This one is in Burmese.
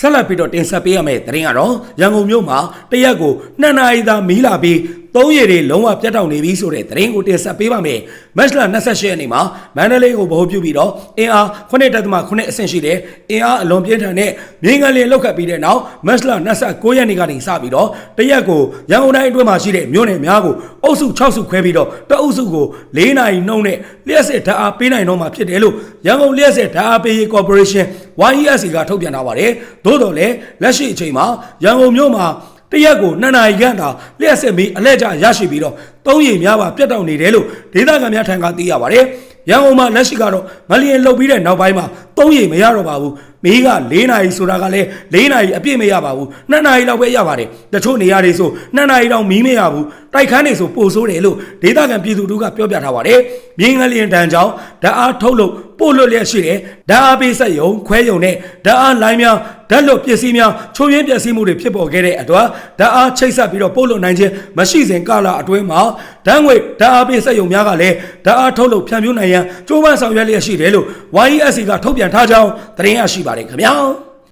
ဆက်လက်ပြီးတော့တင်ဆက်ပေးရမယ့်သတင်းကတော့ရန်ကုန်မြို့မှာတရက်ကို2နာရီသာမီးလာပြီး သုံးရည်တွေလုံးဝပြတ်တောက်နေပြီဆိုတဲ့သတင်းကိုတင်ဆက်ပေးပါမယ်။မတ်လ28ရက်နေ့မှာမန္တလေးကိုဗဟိုပြုပြီးတော့အင်အား9.9အဆင့်ရှိတဲ့အင်အားအလွန်ပြင်းထန်တဲ့မြေငလျင်လောက်ခတ်ပြီးတဲ့နောက်မတ်လ29ရက်နေ့ကနေစပြီးတော့တရက်ကိုရန်ကုန်တိုင်းအတွင်းမှာရှိတဲ့မြို့နယ်များကိုအုပ်စု6စုခွဲပြီးတော့တအုပ်စုကို4နာရီနှုန်းနဲ့လျှက်စစ်ဓာတ်အားပေးနိုင်တော့မှာဖြစ်တယ်လို့ရန်ကုန်လျှက်စစ်ဓာတ်အားပေးရေးကော်ပိုရေးရှင်း YESC ကထုတ်ပြန်ထားပါတယ်။သို့တော်လည်းလက်ရှိအချိန်မှာရန်ကုန်မြို့မှာ တရက်ကိုနှစ်နာရီခန့်သာလျှက်စစ်မီအလဲကျရရှိပြီးတော့သုံးရည်များပါပြတ်တောက်နေတယ်လို့ဒေသခံများထံကသိရပါတယ်။ရန်ကုန်မှာလက်ရှိကတော့ငလျင်လှုပ်ပြီးတဲ့နောက်ပိုင်းမှာသုံးရည်မရတော့ပါဘူး။ မီးက၄နာရီဆိုတာကလည်း၄နာရီအပြည့်မရပါဘူး။နှစ်နာရီလောက်ပဲရပါတယ်။တချို့နေရာတွေဆိုနှစ်နာရီတောင်မီးမရဘူး။တိုက်ခန်းတွေဆိုပိုဆိုးတယ်လို့ဒေသခံပြည်သူတို့ကပြောပြထားပါတယ်။မြင်းငလျင်တန်းကြောင့်ဓာတ်အားထုတ်လို့ပို့လွတ်လျက်ရှိတယ်ဓာတ်အားပေးဆက်ယုံခွဲယုံနဲ့ဓာတ်အားလိုင်းများဓာတ်လွတ်ပစ္စည်းများချုံရင်းပစ္စည်းမှုတွေဖြစ်ပေါ်ခဲ့တဲ့အတွက်ဓာတ်အားချိတ်ဆက်ပြီးတော့ပို့လွတ်နိုင်ခြင်းမရှိစဉ်ကာလအတွင်းမှာဓာတ်ငွေဓာတ်အားပေးဆက်ယုံများကလည်းဓာတ်အားထုတ်လို့ဖြန့်ဖြူးနိုင်ရန်ကြိုးပမ်းဆောင်ရွက်လျက်ရှိတယ်လို့ YESC ကထုတ်ပြန်ထားကြောင်းသတင်းရရှိပါတယ်ခင်ဗျာ